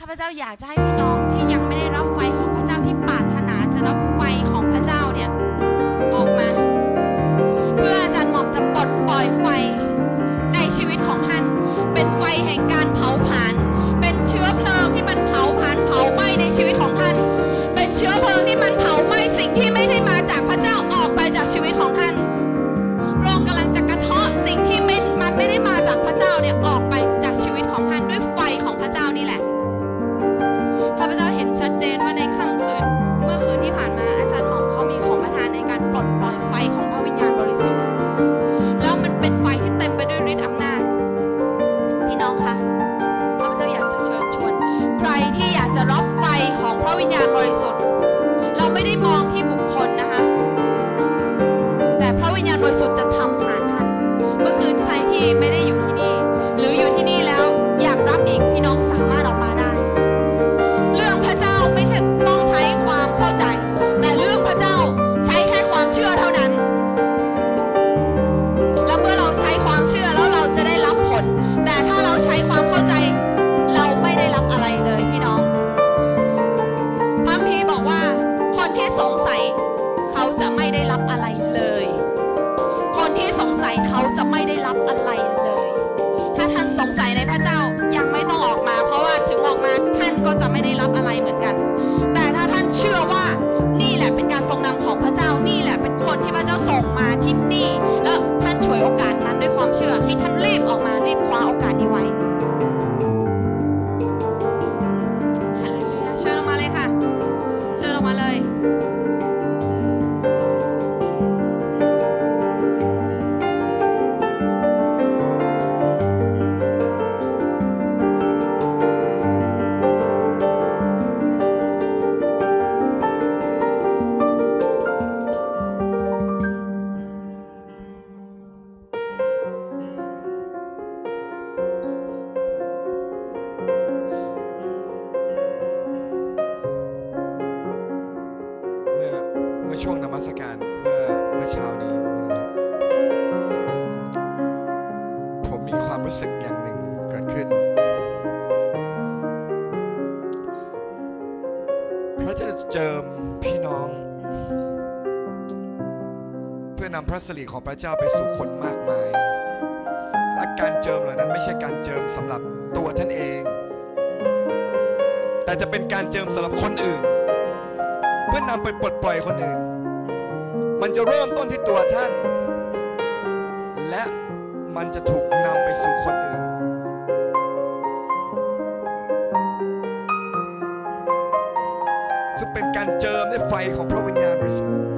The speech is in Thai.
ข้าพเจ้าอยากจะให้พี่น้องที่ยังไม่ได้รับไฟของพระเจ้าที่ปรารถนาจะรับไฟของพระเจ้าเนี่ยออกมา เพื่ออาจารย์หม่อมจะปลดปล่อยไฟในชีวิตของท่าน เป็นไฟแห่งการเผาผลาญเป็นเชื้อเพลิงที่มันเผาผลาญเผาไหม้ในชีวิตของท่าน เป็นเชื้อเพลิงที่มันเผ การปลดปล่อยไฟของพระวิญญาณบริสุทธิ์ แล้วมันเป็นไฟที่เต็มไปด้วยฤทธิ์อำนาจ พี่น้องคะข้าพเจ้าอยากจะเชิญชวน ใครที่อยากจะรับไฟของพระวิญญาณบริสุทธิ์ เราไม่ได้มองที่บุคคลนะคะ แต่พระวิญญาณบริสุทธิ์จะทำผ่านท่าน เมื่อคืนใครที่ไม่ได้ ไม่ได้รับอะไรเลย ถ้าท่านสงสัยในพระเจ้ายังไม่ต้องออกมา เพราะว่าถึงออกมาท่านก็จะไม่ได้รับอะไรเหมือนกัน แต่ถ้าท่านเชื่อว่านี่แหละเป็นการทรงนำของพระเจ้านี่แหละเป็นคนที่พระเจ้าส่งมาที่นี่ แล้วท่านฉวยโอกาสนั้นด้วยความเชื่อ ให้ท่านรีบออกมารีบคว้าโอกาสนี้ไว้ อช่วงนมัสการเมื่อเมื่อเช้านี้นะผมมีความรู้สึกอย่างหนึ่งเกิดขึ้น พระเจ้าจะเจิมพี่น้อง เพื่อนำพระสิริของพระเจ้าไปสู่คนมากมายและการเจิมเหล่านั้นไม่ใช่การเจิมสำหรับตัวท่านเอง แต่จะเป็นการเจิมสำหรับคนอื่น เพื่อนำไปปลดปล่อยคนอื่น มันจะเริ่มต้นที่ตัวท่าน และมันจะถูกนำไปสู่คนอื่น ซึ่งเป็นการเจิมด้วยไฟของพระวิญญาณบริสุทธิ์